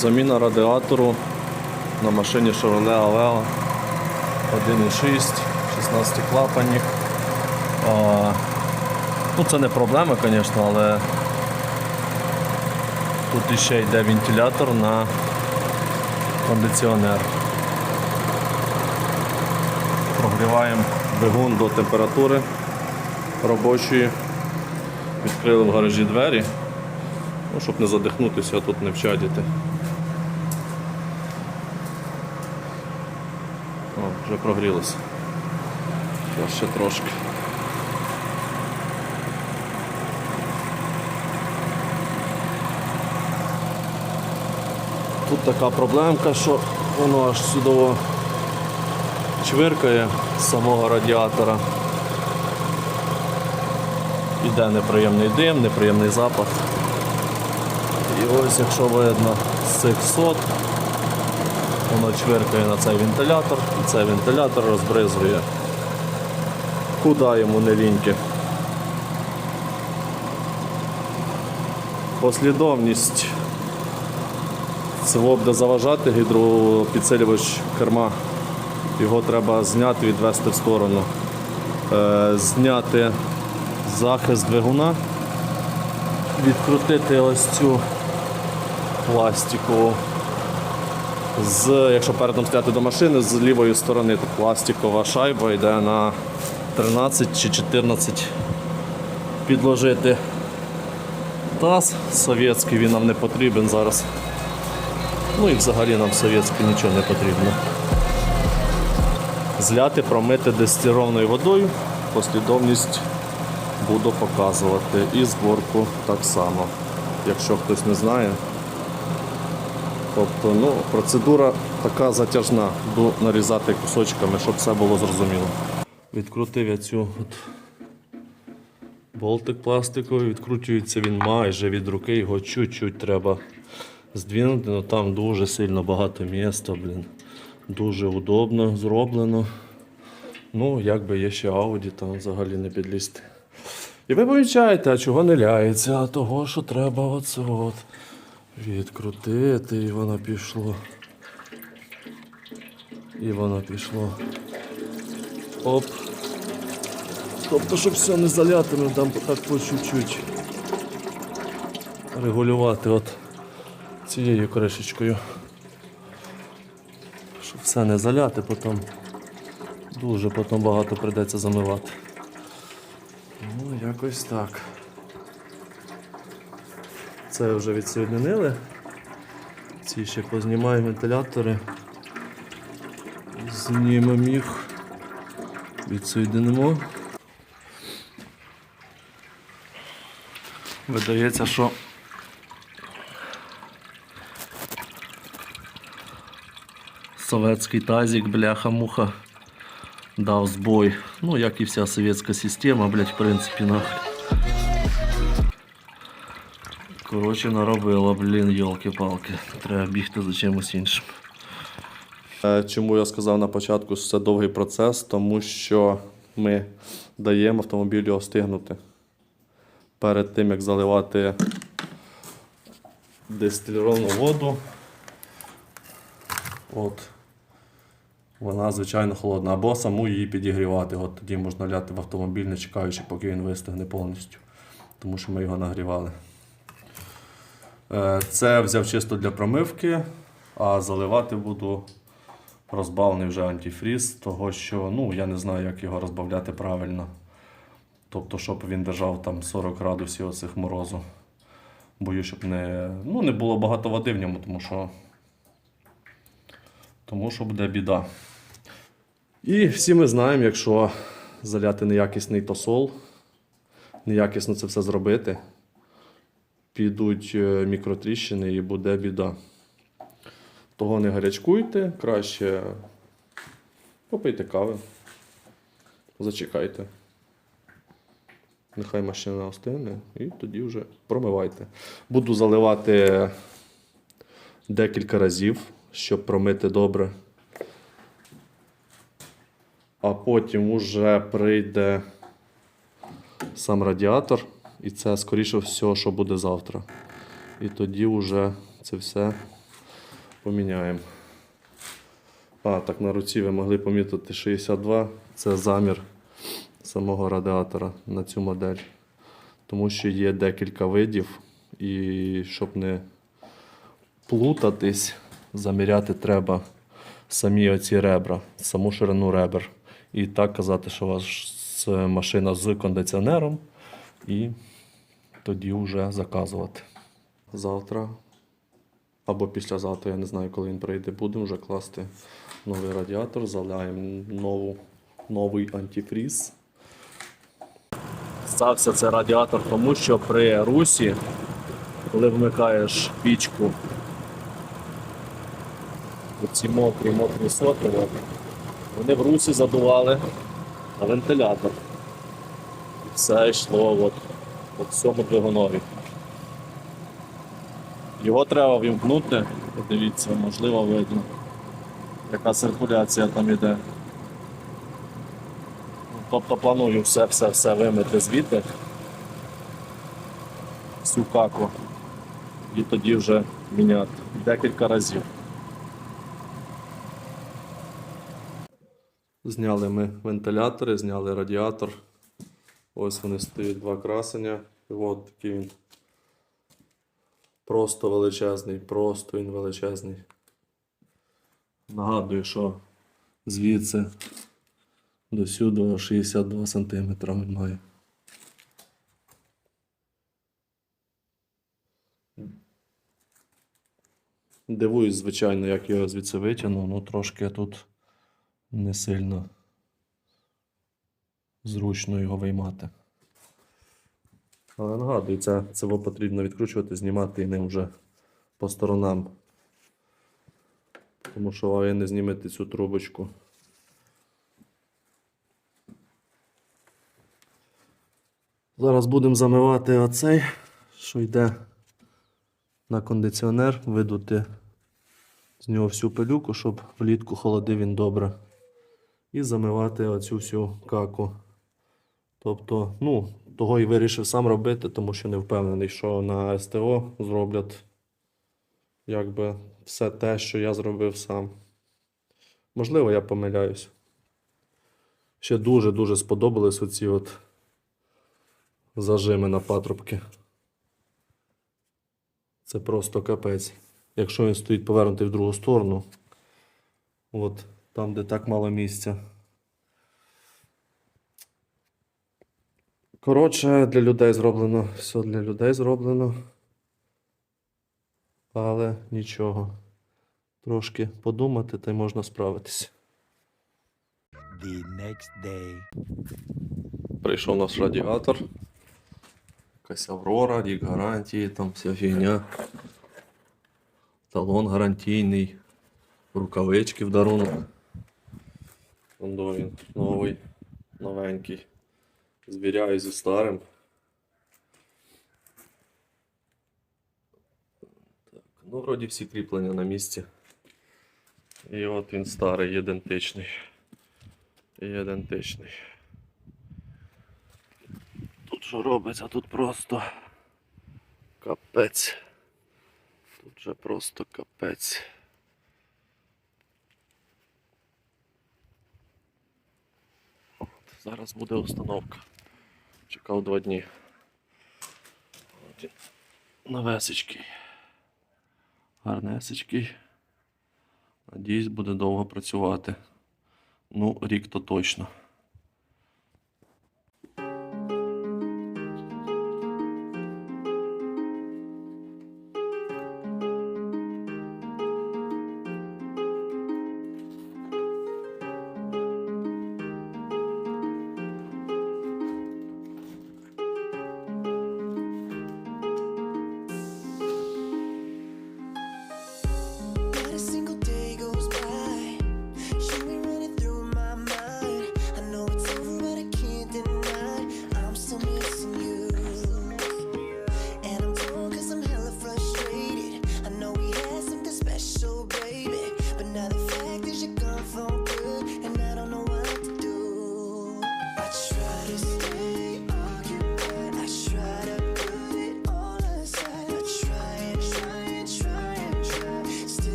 Заміна радіатору на машині Chevrolet Aveo 1.6, 16 клапанів. Ну це не проблема, звісно, але тут іще йде вентилятор на кондиціонер. Прогріваємо двигун до температури робочої. Відкрили в гаражі двері, ну, щоб не задихнутися, а тут не вчадіти. Вже прогрілося. Зараз ще трошки. Тут така проблемка, що воно аж сюди чвиркає з самого радіатора. Іде неприємний дим, неприємний запах. І ось якщо видно з цих сот, воно чвиркає на цей вентилятор, і цей вентилятор розбризує. Куди йому не ліньки. Послідовність цього буде заважати гідропідсилювач керма. Його треба зняти, відвести в сторону. Е, зняти захист двигуна, відкрутити ось цю пластикову. З, якщо передом стояти до машини, з лівої сторони пластикова шайба йде на 13 чи 14 підложити таз совєтський, він нам не потрібен зараз. Ну і взагалі нам совєтський нічого не потрібно. Зляти, промити дистильованою водою, послідовність буду показувати. І зборку так само, якщо хтось не знає. Тобто ну, процедура така затяжна, буду нарізати кусочками, щоб все було зрозуміло. Відкрутив я цю от болтик пластиковий, відкручується він майже від руки, його чуть-чуть треба здвинути, але там дуже сильно багато міста, блін. Дуже удобно зроблено. Ну, якби є ще Audi, там взагалі не підлізти. І ви помічаєте, а чого не ляється? А того, що треба оце от відкрутити, і воно пішло. І воно пішло. Оп. Тобто, щоб все не заляти, ми там так по чуть-чуть регулювати от цією кришечкою. Щоб все не заляти, потім дуже потім багато прийдеться замивати. Ну, якось так. Це вже відсоєднили. Ці ще познімаємо вентилятори. Знімемо їх. Відсоєдинимо. Видається, що советський тазик, бляха-муха, дав збой. Ну, як і вся совєтська система, блядь, в принципі, нахуй. Коротше, наробила, блін, йолки-палки. Треба бігти за чимось іншим. Е, Чому я сказав на початку, що це довгий процес, тому що ми даємо автомобілю остигнути. Перед тим, як заливати дистильовану воду. От. Вона, звичайно, холодна. Або саму її підігрівати. От тоді можна ляти в автомобіль, не чекаючи, поки він вистигне повністю. Тому що ми його нагрівали. Е, Це взяв чисто для промивки, а заливати буду розбавлений вже антифріз, того що ну, я не знаю, як його розбавляти правильно. Тобто, щоб він держав там 40 градусів оцих морозу. Бою, щоб не, ну, не було багато води в ньому, тому що, тому що буде біда. І всі ми знаємо, якщо заляти неякісний тосол, неякісно це все зробити, підуть е, мікротріщини і буде біда. Того не гарячкуйте, краще попийте кави, зачекайте. Нехай машина остигне і тоді вже промивайте. Буду заливати декілька разів, щоб промити добре. А потім уже прийде сам радіатор, і це, скоріше всього, що буде завтра. І тоді вже це все поміняємо. А, так на руці ви могли помітити 62. Це замір самого радіатора на цю модель. Тому що є декілька видів, і щоб не плутатись, заміряти треба самі оці ребра, саму ширину ребер. І так казати, що у вас машина з кондиціонером, і тоді вже заказувати. Завтра або післязавтра, я не знаю, коли він прийде, будемо вже класти новий радіатор, заляємо нову, новий антифріз. Стався це радіатор, тому що при русі, коли вмикаєш пічку, ці мокрі мокрі соти, вони в русі задували на вентилятор. Все йшло от, по всьому двигунові. Його треба вімкнути, подивіться, можливо видно, яка циркуляція там іде. Ну, Тобто планую все-все-все вимити звідти, всю каку, і тоді вже міняти декілька разів. Зняли ми вентилятори, зняли радіатор. Ось вони стоять два красення. І от такий він. Просто величезний, просто він величезний. Нагадую, що звідси до сюди 62 см він має. Дивуюсь, звичайно, як його звідси витягнув, ну трошки тут не сильно зручно його виймати. Але нагадую, це, це потрібно відкручувати, знімати і ним вже по сторонам. Тому що ви не знімете цю трубочку. Зараз будемо замивати оцей, що йде на кондиціонер, видути з нього всю пилюку, щоб влітку холодив він добре. І замивати оцю всю каку. Тобто, ну, того і вирішив сам робити, тому що не впевнений, що на СТО зроблять якби все те, що я зробив сам. Можливо, я помиляюсь. Ще дуже-дуже сподобались оці от зажими на патрубки. Це просто капець. Якщо він стоїть повернутий в другу сторону, от там, де так мало місця. Коротше, для людей зроблено. Все для людей зроблено. Але нічого. Трошки подумати, та й можна справитися. the next day. Прийшов наш радіатор. Якась Аврора, рік гарантії, там вся фігня. Талон гарантійний. Рукавички в дарунок. Він новий, новенький. Звіряю зі старим. Так, ну, вроді всі кріплення на місці. І от він старий, ідентичний. Ідентичний. Тут що робиться, тут просто капець. Тут же просто капець. От, зараз буде установка. Чекав два дні. Новесечкий. Гарнесечкий. Надіюсь, буде довго працювати. Ну, рік то точно.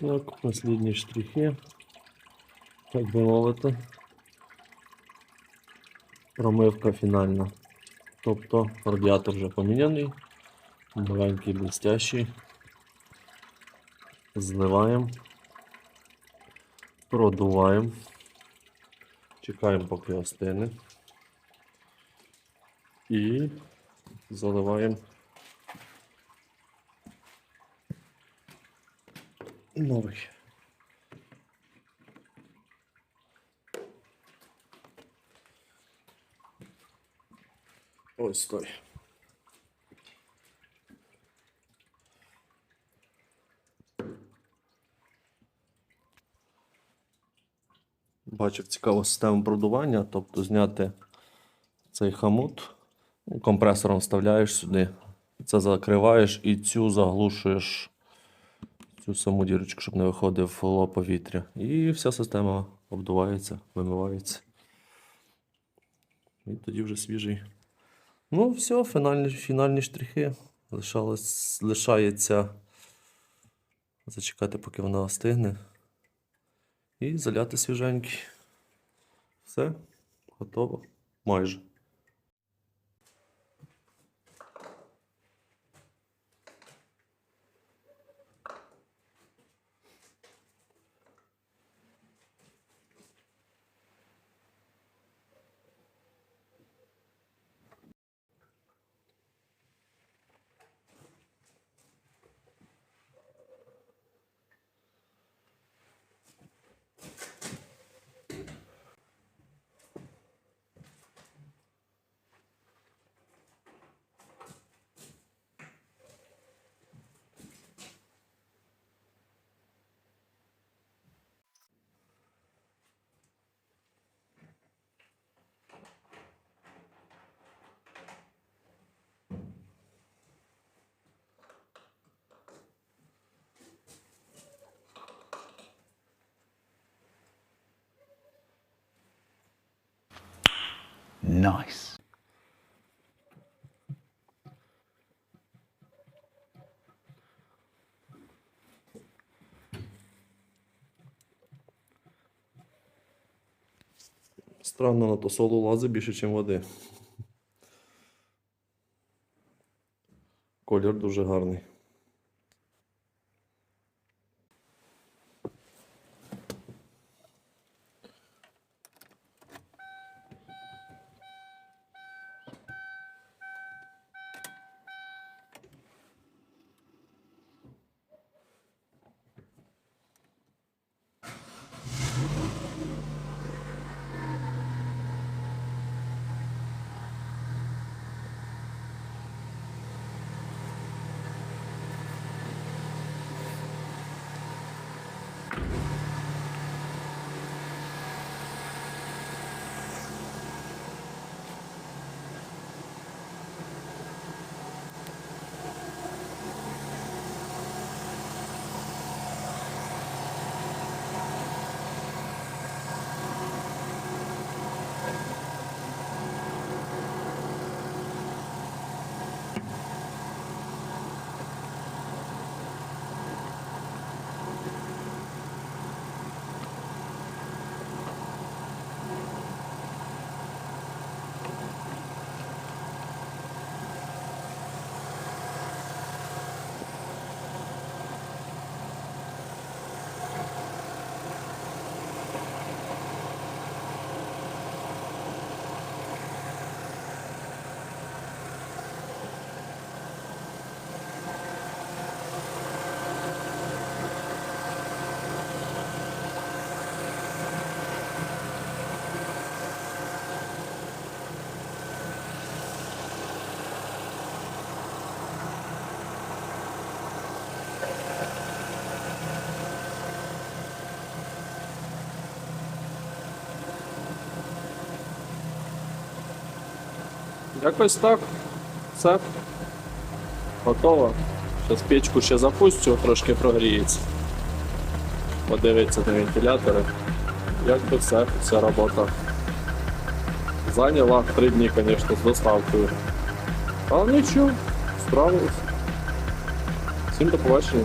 Так, останні штрихи. Так би мовити. Промивка фінальна. Тобто радіатор вже поміняний. Новенький блестящий. Зливаємо. Продуваємо. Чекаємо, поки остине. І заливаємо новий. Ось той. Бачив цікаву систему продування, тобто зняти цей хамут, ну, компресором вставляєш сюди, це закриваєш і цю заглушуєш цю саму дірочку, щоб не виходив ло повітря. І вся система обдувається, вимивається. І тоді вже свіжий. Ну, все, фінальні, фінальні штрихи. Лишалось, лишається зачекати, поки вона остигне. І заляти свіженький. Все, готово. Майже. Nice. Странно, на то соло лазить більше, ніж води. Колір дуже гарний. Якось так. Все. Готово. Зараз печку ще запустю, трошки прогріється. Подивиться на вентилятори. Як би все, вся робота. Зайняла три дні, звісно, з доставкою. Але нічого, справились. Всім до побачення.